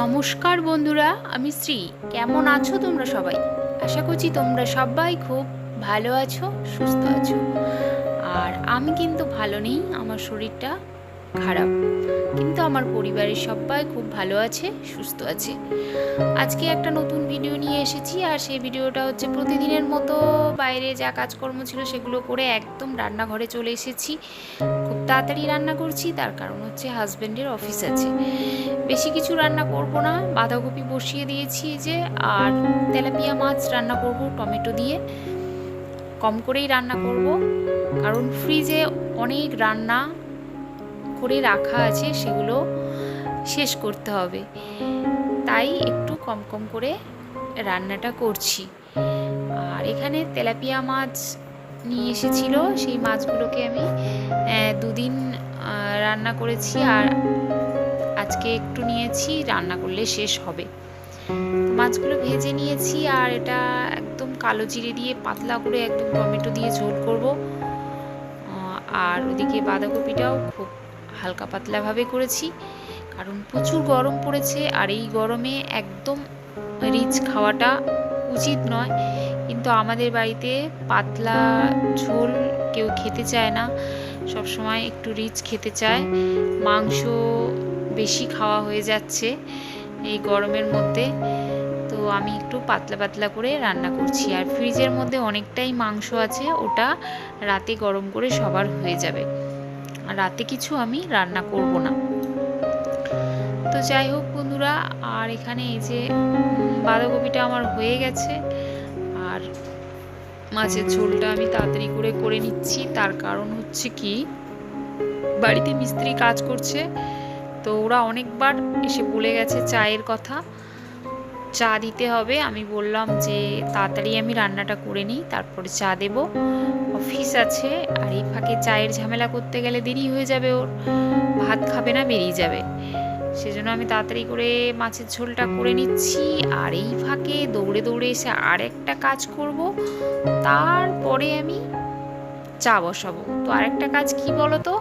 নমস্কার বন্ধুরা, আমি শ্রী। কেমন আছো তোমরা সবাই? আশা করছি তোমরা সবাই খুব ভালো আছো, সুস্থ আছো। আর আমি কিন্তু ভালো নেই, আমার শরীরটা খারাপ। কিন্তু আমার পরিবারের সবাই খুব ভালো আছে, সুস্থ আছে। আজকে একটা নতুন ভিডিও নিয়ে এসেছি, আর সেই ভিডিওটা হচ্ছে প্রতিদিনের মতো বাইরে যা কাজকর্ম ছিল সেগুলো করে একদম রান্নাঘরে চলে এসেছি। খুব তাড়াতাড়ি রান্না করছি, তার কারণ হচ্ছে হাজব্যান্ডের অফিস আছে। বেশি কিছু রান্না করব না, বাঁধাকপি বসিয়ে দিয়েছি যে, আর তেলাপিয়া মাছ রান্না করব, টমেটো দিয়ে। কম করেই রান্না করব, কারণ ফ্রিজে অনেক রান্না করে রাখা আছে, সেগুলো শেষ করতে হবে। তাই একটু কম কম করে রান্নাটা করছি। আর এখানে তেলাপিয়া মাছ নিয়ে এসেছিল, সেই মাছগুলোকে আমি দুদিন রান্না করেছি আর আজকে একটু নিয়েছি, রান্না করলে শেষ হবে। মাছগুলো ভেজে নিয়েছি আর এটা একদম কালো জিরে দিয়ে পাতলা করে একদম টমেটো দিয়ে ঝোল করব। আর ওদিকে বাঁধাকপিটাও খুব হালকা পাতলাভাবে করেছি। কারণ প্রচুর গরম পড়েছে আর এই গরমে একদম রিচ খাওয়াটা উচিত নয়। কিন্তু আমাদের বাড়িতে পাতলা ঝোল কেউ খেতে চায় না। সব সময় একটু রিচ খেতে চায়। মাংস বেশি খাওয়া হয়ে যাচ্ছে এই গরমের মধ্যে। তো আমি একটু পাতলা পাতলা করে রান্না করছি। আর ফ্রিজের মধ্যে অনেকটাই মাংস আছে, ওটা রাতে গরম করে সবার হয়ে যাবে। রাতে কিছু আমি রান্না করব না। তো যাই হোক বন্ধুরা, আর এখানে এই যে বাঁধাকপিটা আমার হয়ে গেছে, আর মাছের ঝোলটা আমি তাড়াতাড়ি করে করে নিচ্ছি। তার কারণ হচ্ছে কি, বাড়িতে মিস্ত্রি কাজ করছে, তো ওরা অনেকবার এসে বলে গেছে চায়ের কথা। চা দিতে হবে। আমি বললাম যে তাড়াতাড়ি আমি রান্নাটা করে নিই, তারপরে চা দেব। অফিস আছে, আর এই ফাঁকে চায়ের ঝামেলা করতে গেলে দেরি হয়ে যাবে ওর। ভাত খাবে না, বেরিয়ে যাবে। সেজন্য আমি তাড়াতাড়ি করে মাছের ঝোলটা করে নিচ্ছি। আর এই ফাঁকে দৌড়ে দৌড়ে এসে আর একটা কাজ করব। তারপরে আমি চা বসাবো। তো আরেকটা কাজ কি বলো তো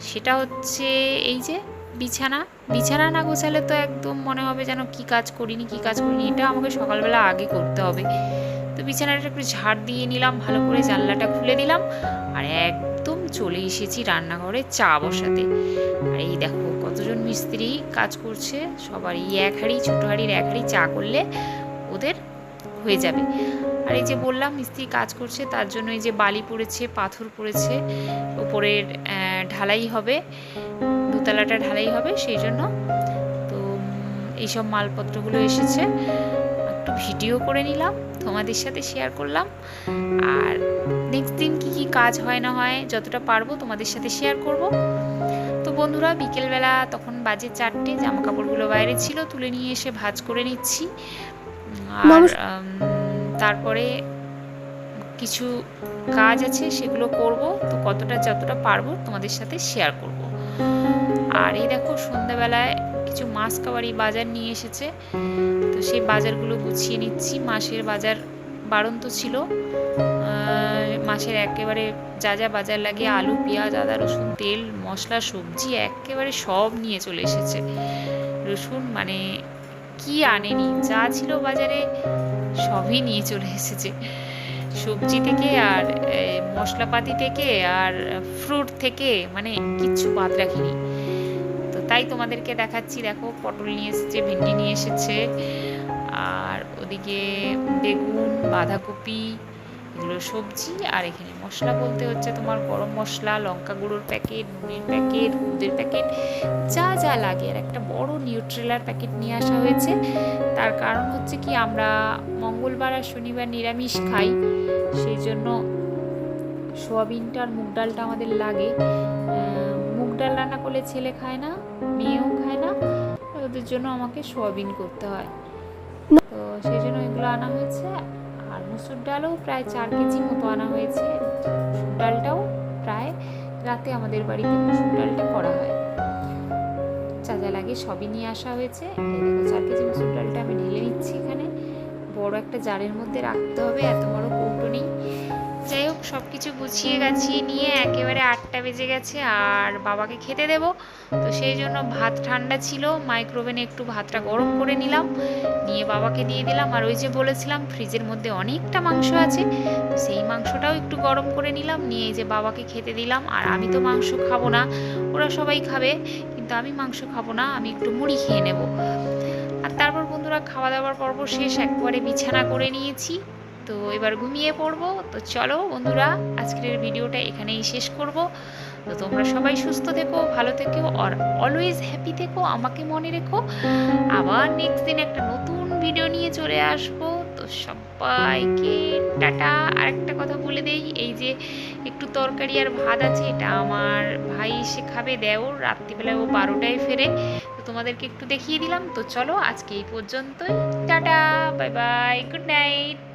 সেটা হচ্ছে এই যে বিছানা? বিছানা না গোছালে তো একদম মনে হবে যেন কি কাজ করিনি, কি কাজ করিনি। এটা আমাকে সকালবেলা আগে করতে হবে। তো বিছানাটা একটু ঝাড় দিয়ে নিলাম, ভালো করে জানলাটা খুলে দিলাম আর একদম চলে এসেছি রান্নাঘরে চা বসাতে। আর এই দেখো কতজন মিস্ত্রি কাজ করছে, সবার এই এক হাঁড়ি, ছোটো হাঁড়ির এক হাঁড়ি চা করলে ওদের হয়ে যাবে। আর এই যে বললাম মিস্ত্রি কাজ করছে, তার জন্য এই যে বালি পড়েছে, পাথর পড়েছে, ওপরের ঢালাই হবে। দোতলাটা ঢালাই হবে সেই জন্য। তো এইসব মালপত্রগুলো এসেছে। একটু ভিডিও করে নিলাম তোমাদের সাথে শেয়ার করলাম। আর নেক্সট দিন কি কি কাজ হয় না হয় যতটা পারব তোমাদের সাথে শেয়ার করব। তো বন্ধুরা বিকেলবেলা তখন বাজে চারটে জামা কাপড়গুলো বাইরে ছিল তুলে নিয়ে এসে ভাজ করে নিচ্ছি। আর তারপরে কিছু কাজ আছে সেগুলো করব। তো কতটা যতটা পারব তোমাদের সাথে শেয়ার করব। আর এই দেখো সন্ধ্যাবেলায় কিছু মাছ কাবারি বাজার নিয়ে এসেছে। তো সেই বাজারগুলো গুছিয়ে নিচ্ছি। মাসের বাজার বাড়ন্ত ছিল। মাসের একেবারে যা যা বাজার লাগে, আলু, পেঁয়াজ, আদা, রসুন, তেল, মশলা, সবজি, একেবারে সব নিয়ে চলে এসেছে। রসুন মানে কি আনেনি? যা ছিল বাজারে সবই নিয়ে চলে এসেছে। সবজি থেকে আর মশলাপাতি থেকে আর ফ্রুট থেকে মানে কিচ্ছু বাদ রাখিনি। তাই তোমাদেরকে দেখাচ্ছি, দেখো, পটল নিয়ে এসেছে, ভেন্ডি নিয়ে এসেছে, আর ওদিকে বেগুন, বাঁধাকপি, এগুলো সবজি, আর এখানে মশলা বলতে হচ্ছে তোমার গরম মশলা, লঙ্কা গুঁড়োর প্যাকেট, নুনের প্যাকেট, হলুদের প্যাকেট, যা যা লাগে। আর একটা বড় নিউট্রেলার প্যাকেট নিয়ে আসা হয়েছে। তার কারণ হচ্ছে কি, আমরা মঙ্গলবার আর শনিবার নিরামিষ খাই, সেই জন্য সোয়াবিনটা আর মুগ ডালটা আমাদের লাগে। ডাল রান্না করলে ছেলে খায় না, মেয়েও খায় না, ওদের জন্য আমাকে সোয়াবিন করতে হয়। তো সেই জন্য এগুলো আনা হয়েছে। আর মুসুর ডালও প্রায় চার কেজি মতো আনা হয়েছে। মুসুর ডালটাও প্রায় রাতে আমাদের বাড়িতে মুসুর ডালটা করা হয়। যা যা লাগে সবই নিয়ে আসা হয়েছে। চার কেজি মুসুর ডালটা আমি ঢেলে নিচ্ছি এখানে। বড় একটা জারের মধ্যে রাখতে হবে, এত বড় কৌটো নেই। সব কিছু গুছিয়ে গাছিয়ে নিয়ে একেবারে আটটা বেজে গেছে আর বাবাকে খেতে দেব। তো সেই জন্য ভাত ঠান্ডা ছিল মাইক্রোওভেনে একটু ভাতটা গরম করে নিলাম, নিয়ে বাবাকে দিয়ে দিলাম। আর ওই যে বলেছিলাম ফ্রিজের মধ্যে অনেকটা মাংস আছে, সেই মাংসটাও একটু গরম করে নিলাম, নিয়ে এই যে বাবাকে খেতে দিলাম। আর আমি তো মাংস খাব না, ওরা সবাই খাবে, কিন্তু আমি মাংস খাব না, আমি একটু মুড়ি খেয়ে নেব। আর তারপর বন্ধুরা খাওয়া দাওয়ার পর্ব শেষ, একবারে বিছানা করে নিয়েছি। তো এবার ঘুমিয়ে পড়ব। তো চলো বন্ধুরা, আজকের ভিডিওটা এখানেই শেষ করব। তো তোমরা সবাই সুস্থ থেকো, ভালো থেকো, আর অলওয়েজ হ্যাপি থেকো, আমাকে মনে রেখো। আবার নেক্সট দিন একটা নতুন ভিডিও নিয়ে চলে আসব। তো সবাইকে টাটা। আর একটা কথা বলে দেই, এই যে একটু তরকারি আর ভাত আছে, এটা আমার ভাই এসে খাবে দেওর। রাত্রিবেলায় ও বারোটায় ফেরে। তো তোমাদেরকে একটু দেখিয়ে দিলাম। তো চলো আজকে এই পর্যন্তই। Tata bye bye good night